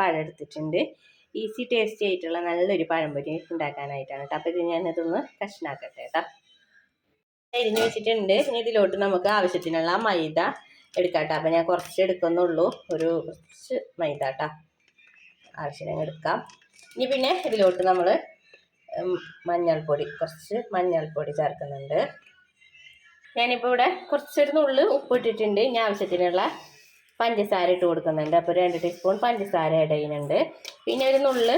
പഴം എടുത്തിട്ടുണ്ട്. Easy tasty ആയിട്ടുള്ള നല്ലൊരു പഴംപൊരി ഉണ്ടാക്കാനായിട്ടാണ് കേട്ടോ. അപ്പോൾ ഇത് ഞാനിതൊന്ന് കഷ്ണാക്കട്ടെ കേട്ടോ. അരിഞ്ഞ് വെച്ചിട്ടുണ്ട്. ഇനി ഇതിലോട്ട് നമുക്ക് ആവശ്യത്തിനുള്ള മൈദ എടുക്കാം കേട്ടോ. ഞാൻ കുറച്ച് എടുക്കുന്നുള്ളൂ. ഒരു കുറച്ച് മൈദ കേട്ടോ. ആവശ്യത്തിന് എടുക്കാം. ഇനി പിന്നെ ഇതിലോട്ട് നമ്മൾ മഞ്ഞൾപ്പൊടി കുറച്ച് മഞ്ഞൾപ്പൊടി ചേർക്കുന്നുണ്ട്. ഞാനിപ്പോൾ ഇവിടെ കുറച്ചൊരു നുള്ളു ഉപ്പിട്ടിട്ടുണ്ട്. ഇനി ആവശ്യത്തിനുള്ള പഞ്ചസാര ഇട്ട് കൊടുക്കുന്നുണ്ട്. അപ്പോൾ രണ്ട് ടീസ്പൂൺ പഞ്ചസാര ഇടയിനുണ്ട്. പിന്നെ ഒരു നുള്ള്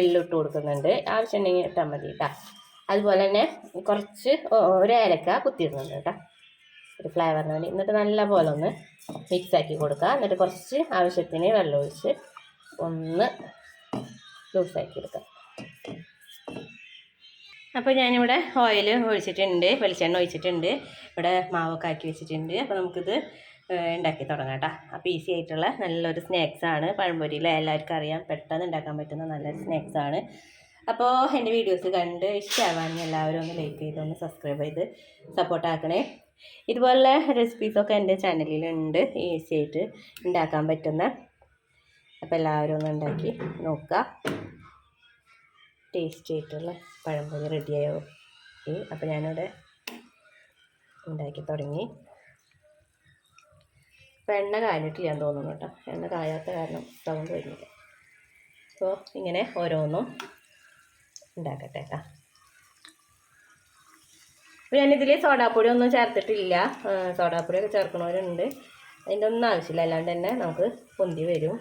എള്ളിട്ട് കൊടുക്കുന്നുണ്ട്. ആവശ്യമുണ്ടെങ്കിൽ ഇട്ടാൽ മതി കേട്ടോ അതുപോലെ തന്നെ കുറച്ച് ഒരു ഏലക്ക കുത്തിയിടുന്നുണ്ട് കേട്ടോ ഒരു ഫ്ലേവറിന് വേണ്ടി. എന്നിട്ട് നല്ല പോലെ ഒന്ന് മിക്സ് ആക്കി കൊടുക്കുക. എന്നിട്ട് കുറച്ച് ആവശ്യത്തിന് വെള്ളം ഒഴിച്ച് ഒന്ന് ലൂസാക്കി എടുക്കാം അപ്പോൾ ഞാനിവിടെ ഓയിൽ ഒഴിച്ചിട്ടുണ്ട്. വെളിച്ചെണ്ണ ഒഴിച്ചിട്ടുണ്ട്. ഇവിടെ മാവൊക്കെ ആക്കി വെച്ചിട്ടുണ്ട്. അപ്പോൾ നമുക്കിത് ഉണ്ടാക്കി തുടങ്ങാം കേട്ടോ അപ്പോൾ ഈസി ആയിട്ടുള്ള നല്ലൊരു സ്നാക്സാണ് പഴംപൊരിയിൽ എല്ലാവർക്കും അറിയാം. പെട്ടെന്ന് ഉണ്ടാക്കാൻ പറ്റുന്ന നല്ലൊരു സ്നാക്സാണ് അപ്പോൾ എന്റെ വീഡിയോസ് കണ്ട് ഇഷ്ടമാവാണെങ്കിൽ എല്ലാവരും ഒന്ന് ലൈക്ക് ചെയ്ത് ഒന്ന് സബ്സ്ക്രൈബ് ചെയ്ത് സപ്പോർട്ട് ആക്കണേ. ഇതുപോലെ റെസിപ്പീസൊക്കെ എന്റെ ചാനലിലുണ്ട് ഈസി ആയിട്ട് ഉണ്ടാക്കാൻ പറ്റുന്ന. അപ്പോൾ എല്ലാവരും ഒന്ന് ഉണ്ടാക്കി നോക്കുക ടേസ്റ്റി ആയിട്ടുള്ള പഴംപൊരി റെഡിയായോ അപ്പോൾ ഞാനിവിടെ ഉണ്ടാക്കി തുടങ്ങി. അപ്പോൾ എണ്ണ കാഞ്ഞിട്ടില്ല തോന്നുന്നു കേട്ടോ. എണ്ണ കായാത്ത കാരണം സൗണ്ട് വരുന്നില്ല. അപ്പോൾ ഇങ്ങനെ ഓരോന്നും ഉണ്ടാക്കട്ടെ കേട്ടോ. അപ്പോൾ ഞാനിതിൽ സോഡാപ്പൊടി ഒന്നും ചേർത്തിട്ടില്ല. സോഡാപ്പൊടി സോഡാപ്പൊടിയൊക്കെ ചേർക്കണവരുണ്ട് അതിന്റെ ഒന്നും ആവശ്യമില്ല. അല്ലാണ്ട് തന്നെ നമുക്ക് പൊന്തി വരും.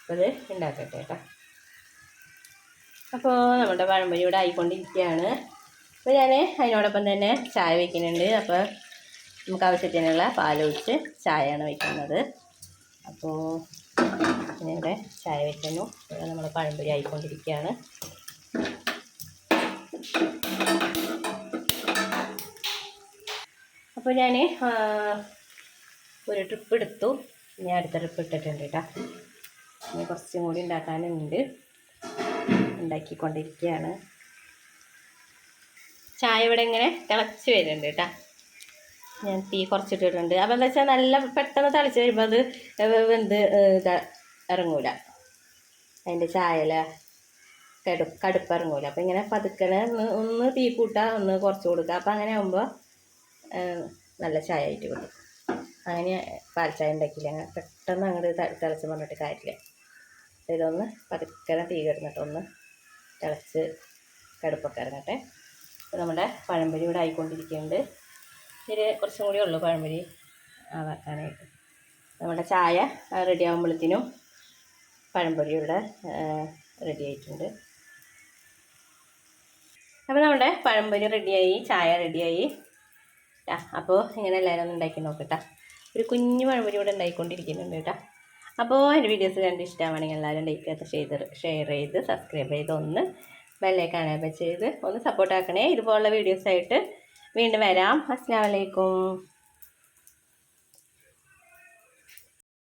അപ്പോൾ ഉണ്ടാക്കട്ടെ കേട്ടോ. അപ്പോൾ നമ്മുടെ പഴംപൊരി ഇവിടെ ആയിക്കൊണ്ടിരിക്കുകയാണ്. അപ്പോൾ ഞാൻ അതിനോടൊപ്പം തന്നെ ചായ വയ്ക്കുന്നുണ്ട് അപ്പോൾ നമുക്ക് ആവശ്യത്തിനുള്ള പാലൊഴിച്ച് ചായയാണ് വയ്ക്കുന്നത്. അപ്പോൾ ഇവിടെ ചായ വയ്ക്കുന്നു നമ്മൾ പഴംപൊരി ആയിക്കൊണ്ടിരിക്കുകയാണ്. അപ്പോൾ ഞാൻ ഒരു ട്രിപ്പ് എടുത്തു. ഇനി അടുത്ത ട്രിപ്പ് ഇട്ടിട്ടുണ്ട് കേട്ടോ. ഇനി കുറച്ചും കൂടി ഉണ്ടാക്കാനുണ്ട്. ഉണ്ടാക്കിക്കൊണ്ടിരിക്കുകയാണ്. ചായ ഇവിടെ ഇങ്ങനെ തിളച്ച് വരുന്നുണ്ട് കേട്ടോ. ഞാൻ തീ കുറച്ചിട്ടിട്ടുണ്ട്. അപ്പോൾ എന്താ വെച്ചാൽ നല്ല പെട്ടെന്ന് തിളച്ച് വരുമ്പോൾ അത് വെന്ത് ഇറങ്ങൂല. അതിന്റെ ചായല കടു കടുപ്പ് ഇറങ്ങൂല അപ്പോൾ ഇങ്ങനെ പതുക്കനെ ഒന്ന് തീ കൂട്ടുക ഒന്ന് കുറച്ച് കൊടുക്കുക അപ്പോൾ അങ്ങനെ ആകുമ്പോൾ നല്ല ചായ ആയിട്ട് കിട്ടും. അങ്ങനെ പാൽ ചായ ഉണ്ടാക്കിയില്ല. അങ്ങനെ പെട്ടെന്ന് അങ്ങോട്ട് തിളച്ച് പറഞ്ഞിട്ട് കാര്യമില്ല ഇതൊന്ന് പതുക്കനെ തീ കിടന്നിട്ടൊന്ന് തിളച്ച് കടുപ്പൊക്കെ ഇറങ്ങട്ടെ. നമ്മുടെ പഴംപൊരി ഇവിടെ ആയിക്കൊണ്ടിരിക്കുന്നുണ്ട്. ഇതിൽ കുറച്ചും കൂടി ഉള്ളൂ പഴംപൊരി ആവാക്കാനായിട്ട്. നമ്മുടെ ചായ റെഡി ആകുമ്പോഴത്തേനും പഴംപൊരി ഇവിടെ റെഡി ആയിട്ടുണ്ട്. അപ്പോൾ നമ്മുടെ പഴംപൊരി റെഡിയായി ചായ റെഡിയായി ട്ടാ അപ്പോൾ ഇങ്ങനെ എല്ലാവരും ഒന്ന് ഉണ്ടാക്കി നോക്കട്ടാ. ഒരു കുഞ്ഞു പഴംപൊരി ഇവിടെ ഉണ്ടായിക്കൊണ്ടിരിക്കുന്നുണ്ട് കേട്ടോ അപ്പോൾ എന്റെ വീഡിയോസ് കണ്ട് ഇഷ്ടമാണെങ്കിൽ എല്ലാവരും ലൈക്ക് ചെയ്ത് ചെയ്ത് ഷെയർ ചെയ്ത് സബ്സ്ക്രൈബ് ചെയ്ത് ഒന്ന് ബെല്ലൈക്കാണ് ചെയ്ത് ഒന്ന് സപ്പോർട്ട് ആക്കണേ. ഇതുപോലുള്ള വീഡിയോസായിട്ട് വീണ്ടും വരാം. അസ്സാം വലൈക്കും